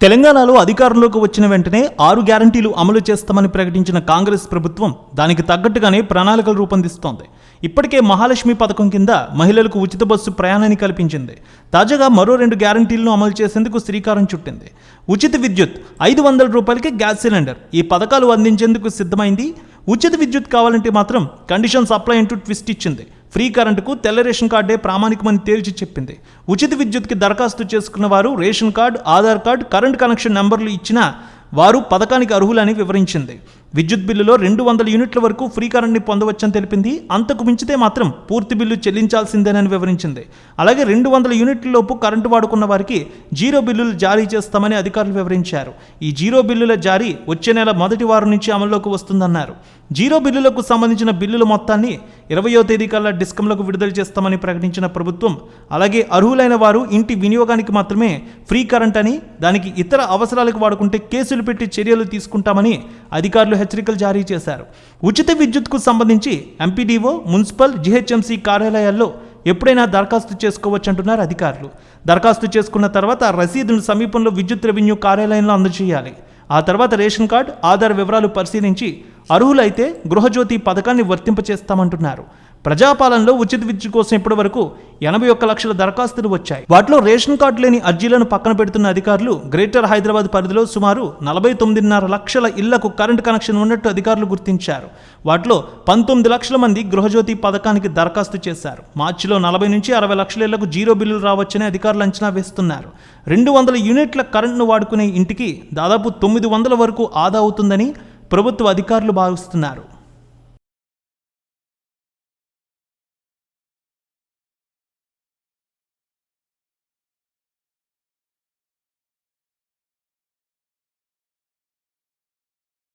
తెలంగాణలో అధికారంలోకి వచ్చిన వెంటనే ఆరు గ్యారంటీలు అమలు చేస్తామని ప్రకటించిన కాంగ్రెస్ ప్రభుత్వం దానికి తగ్గట్టుగానే ప్రణాళికలు రూపొందిస్తోంది. ఇప్పటికే మహాలక్ష్మి పథకం కింద మహిళలకు ఉచిత బస్సు ప్రయాణాన్ని కల్పించింది. తాజాగా మరో రెండు గ్యారంటీలను అమలు చేసేందుకు శ్రీకారం చుట్టింది. ఉచిత విద్యుత్ ఐదు వందల రూపాయలకి గ్యాస్ సిలిండర్. ఈ పథకాలు అందించేందుకు సిద్ధమైంది. ఉచిత విద్యుత్ కావాలంటే మాత్రం కండిషన్స్ అప్లై అంటూ ట్విస్ట్ ఇచ్చింది. ఫ్రీ కరెంటుకు తెల్ల రేషన్ కార్డే ప్రామాణికమని తేల్చి చెప్పింది. ఉచిత విద్యుత్కి దరఖాస్తు చేసుకున్న వారు ration card Aadhaar card current connection నెంబర్లు ఇచ్చినా వారు పథకానికి అర్హులని వివరించింది. విద్యుత్ బిల్లులో రెండు వందల యూనిట్ల వరకు ఫ్రీ కరెంట్ని పొందవచ్చని తెలిపింది. అంతకు మించితే మాత్రం పూర్తి బిల్లు చెల్లించాల్సిందేనని వివరించింది. అలాగే రెండు వందల యూనిట్లలోపు కరెంటు వాడుకున్న వారికి జీరో బిల్లులు జారీ చేస్తామని అధికారులు వివరించారు. ఈ జీరో బిల్లుల జారీ వచ్చే నెల మొదటి వారం నుంచి అమల్లోకి వస్తుందన్నారు. జీరో బిల్లులకు సంబంధించిన బిల్లుల మొత్తాన్ని ఇరవయో తేదీ కల్లా డిస్కంలకు విడుదల చేస్తామని ప్రకటించిన ప్రభుత్వం అలాగే అర్హులైన వారు ఇంటి వినియోగానికి మాత్రమే ఫ్రీ కరెంట్ అని దానికి ఇతర అవసరాలకు వాడుకుంటే కేసులు పెట్టి చర్యలు తీసుకుంటామని అధికారులు హెచ్చరికలు జారీ చేశారు. ఉచిత విద్యుత్కు సంబంధించి ఎంపీడీఓ మున్సిపల్ జీహెచ్ఎంసీ కార్యాలయాల్లో ఎప్పుడైనా దరఖాస్తు చేసుకోవచ్చు అంటున్నారు అధికారులు. దరఖాస్తు చేసుకున్న తర్వాత రసీదును సమీపంలో విద్యుత్ రెవెన్యూ కార్యాలయంలో అందజేయాలి. ఆ తర్వాత రేషన్ కార్డు ఆధార్ వివరాలు పరిశీలించి అర్హులైతే గృహజ్యోతి పథకాన్ని వర్తింపచేస్తామంటున్నారు. ప్రజాపాలనలో ఉచిత విద్యుత్ కోసం ఇప్పటి వరకు ఎనభై ఒక్క లక్షల దరఖాస్తులు వచ్చాయి. వాటిలో రేషన్ కార్డు లేని అర్జీలను పక్కన పెడుతున్న అధికారులు గ్రేటర్ హైదరాబాద్ పరిధిలో సుమారు నలభై తొమ్మిదిన్నర లక్షల ఇళ్ళకు కరెంట్ కనెక్షన్ ఉన్నట్టు అధికారులు గుర్తించారు. వాటిలో పంతొమ్మిది లక్షల మంది గృహజ్యోతి పథకానికి దరఖాస్తు చేశారు. మార్చిలో నలభై నుంచి అరవై లక్షల ఇళ్ళకు జీరో బిల్లులు రావచ్చని అధికారులు అంచనా వేస్తున్నారు. రెండు వందల యూనిట్ల కరెంట్ను వాడుకునే ఇంటికి దాదాపు తొమ్మిది వందల వరకు ఆదా అవుతుందని ప్రభుత్వ అధికారులు భావిస్తున్నారు.